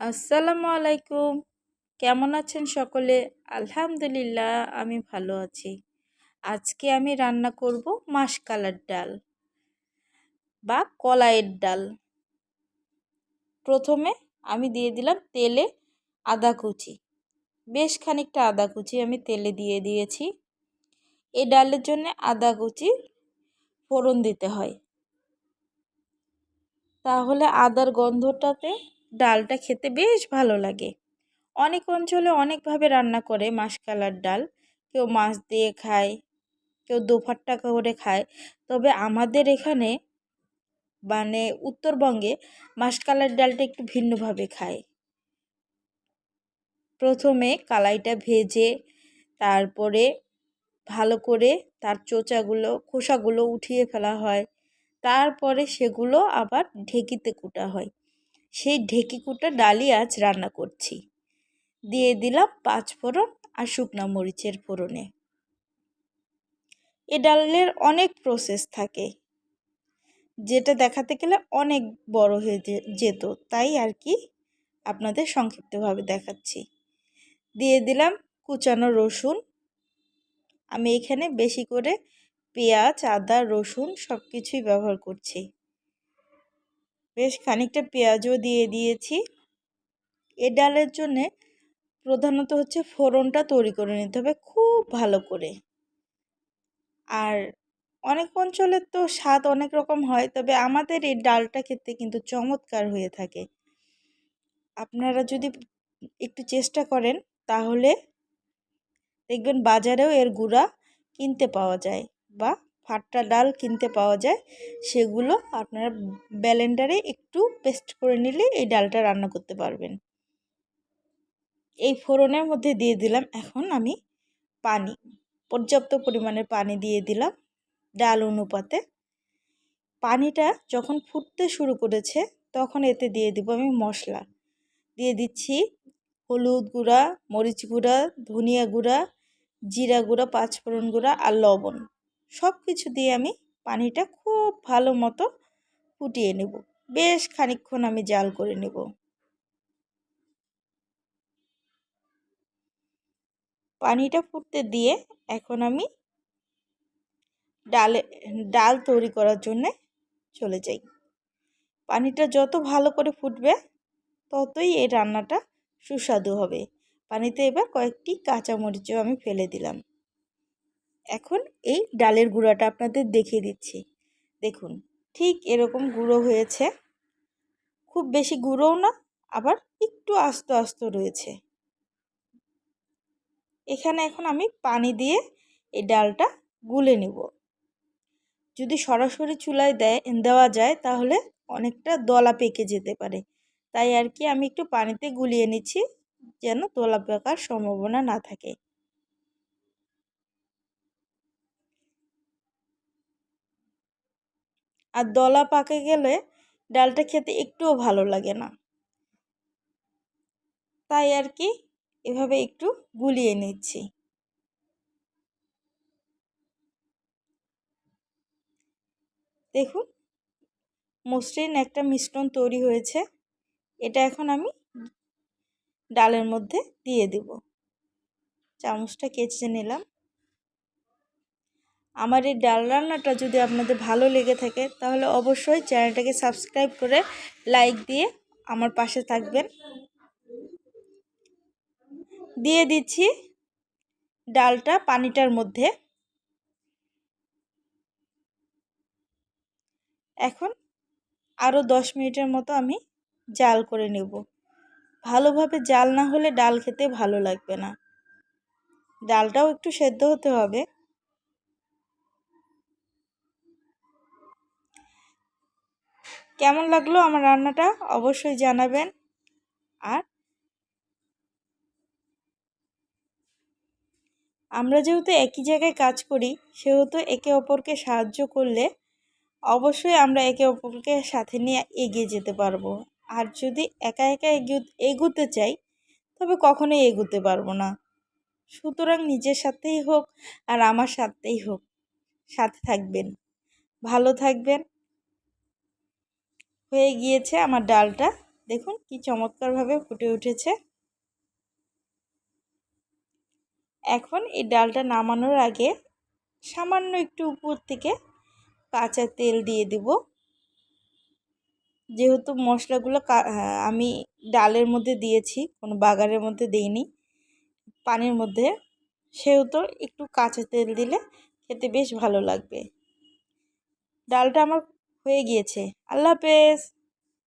আসসালামু আলাইকুম। কেমন আছেন সকলে? আলহামদুলিল্লাহ, আমি ভালো আছি। আজকে আমি রান্না করব মাসকালার ডাল বা কলাইয়ের ডাল। প্রথমে আমি দিয়ে দিলাম তেলে আদা কুচি। বেশ খানিকটা আদা কুচি আমি তেলে দিয়ে দিয়েছি। এই ডালের জন্য আদা কুচি ফোড়ন দিতে হয়। তাহলে আদার গন্ধটাতে ডালটা খেতে বেশ ভালো লাগে। অনেক অঞ্চলে অনেকভাবে রান্না করে মাসকালার ডাল। কেউ মাছ দিয়ে খায়, কেউ দোফার টাকা করে খায়। তবে আমাদের এখানে মানে উত্তরবঙ্গে মাসকালার ডালটা একটু ভিন্নভাবে খায়। প্রথমে কালাইটা ভেজে, তারপরে ভালো করে তার চোচাগুলো, খোসাগুলো উঠিয়ে ফেলা হয়। তারপরে সেগুলো আবার ঢেকিতে কুটা হয়। সেই ঢেকি কুটা ডালই আজ রান্না করছি। দিয়ে দিলাম পাঁচ ফোড়ন আর শুকনা মরিচের ফোড়নে। এ ডালের অনেক প্রসেস থাকে। যেটা দেখাতে গেলে অনেক বড় হয়ে যেত, তাই আর কি আপনাদের সংক্ষিপ্তভাবে দেখাচ্ছি। দিয়ে দিলাম কুচানো রসুন। আমি এখানে বেশি করে পেঁয়াজ, আদা, রসুন সব কিছুই ব্যবহার করছি। বেশ খানিকটা পেঁয়াজও দিয়ে দিয়েছি। এ ডালের জন্যে প্রধানত হচ্ছে ফোড়নটা তৈরি করে নিতে হবে খুব ভালো করে। আর অনেক অঞ্চলের তো স্বাদ অনেক রকম হয়, তবে আমাদের এই ডালটা খেতে কিন্তু চমৎকার হয়ে থাকে। আপনারা যদি একটু চেষ্টা করেন, তাহলে দেখবেন বাজারেও এর গুঁড়া কিনতে পাওয়া যায় বা ফাটটা ডাল কিনতে পাওয়া যায়, সেগুলো আপনারা ব্যালেন্ডারে একটু পেস্ট করে নিলে এই ডালটা রান্না করতে পারবেন। এই ফোড়নের মধ্যে দিয়ে দিলাম এখন আমি পানি, পর্যাপ্ত পরিমাণের পানি দিয়ে দিলাম ডাল অনুপাতে। পানিটা যখন ফুটতে শুরু করেছে তখন এতে দিয়ে দিব আমি মশলা। দিয়ে দিচ্ছি হলুদ গুঁড়া, মরিচ গুঁড়া, ধনিয়া গুঁড়া, জিরা গুঁড়া, পাঁচফোড়ন গুঁড়া আর লবণ। সব কিছু দিয়ে আমি পানিটা খুব ভালো মতো ফুটিয়ে নেব। বেশ খানিক্ষণ আমি জাল করে নেব। পানিটা ফুটতে দিয়ে এখন আমি ডালে, ডাল তৈরি করার জন্যে চলে যাই। পানিটা যত ভালো করে ফুটবে, ততই এই রান্নাটা সুস্বাদু হবে। পানিতে এবার কয়েকটি কাঁচামরিচও আমি ফেলে দিলাম। এখন এই ডালের গুঁড়াটা আপনাদের দেখিয়ে দিচ্ছি। দেখুন, ঠিক এরকম গুঁড়ো হয়েছে। খুব বেশি গুঁড়োও না, আবার একটু আস্ত আস্ত রয়েছে। এখানে এখন আমি পানি দিয়ে এই ডালটা গুলে নেব। যদি সরাসরি চুলায় দেয়, দেওয়া যায়, তাহলে অনেকটা দলা পেকে যেতে পারে। তাই আর কি আমি একটু পানিতে গুলিয়ে নিচ্ছি, যেন দলা পেকার সম্ভাবনা না থাকে। আর দলা পাকে গেলে ডালটা খেতে একটুও ভালো লাগে না। তাই আর কি এভাবে একটু গুলিয়ে নিচ্ছি। দেখুন, মসৃণ একটা মিশ্রণ তৈরি হয়েছে। এটা এখন আমি ডালের মধ্যে দিয়ে দেব। চামচটা কেচে নিলাম। আমার এই ডাল রান্নাটা যদি আপনাদের ভালো লেগে থাকে, তাহলে অবশ্যই চ্যানেলটাকে সাবস্ক্রাইব করে লাইক দিয়ে আমার পাশে থাকবেন। দিয়ে দিচ্ছি ডালটা পানিটার মধ্যে। এখন আরও দশ মিনিটের মতো আমি জাল করে নেব। ভালোভাবে জাল না হলে ডাল খেতে ভালো লাগবে না। ডালটাও একটু সেদ্ধ হতে হবে। কেমন লাগল আমার রান্নাটা? অবশ্যই জানাবেন। আর আমরা যেহেতু একই জায়গায় কাজ করি, সেহেতু একে অপরকে সাহায্য করলে অবশ্যই আমরা একে অপরকে সাথে নিয়ে এগিয়ে যেতে পারব। আর যদি একা একা এগোতে চাই, তবে কখনোই এগোতে পারব না। সুতরাং নিজের সাথেই হোক আর আমার সাথেই হোক, সাথে থাকবেন। ভালো থাকবেন। হয়ে গিয়েছে আমার ডালটা। দেখুন কি চমৎকারভাবে ফুটে উঠেছে। এখন এই ডালটা নামানোর আগে সামান্য একটু উপর থেকে কাঁচা তেল দিয়ে দিব। যেহেতু মশলাগুলো আমি ডালের মধ্যে দিয়েছি, কোনো বাগারের মধ্যে দিইনি, পানির মধ্যে, সেহেতু একটু কাঁচা তেল দিলে খেতে বেশ ভালো লাগবে। ডালটা আমার হয়ে গিয়েছে। আল্লাহ হাফেজ।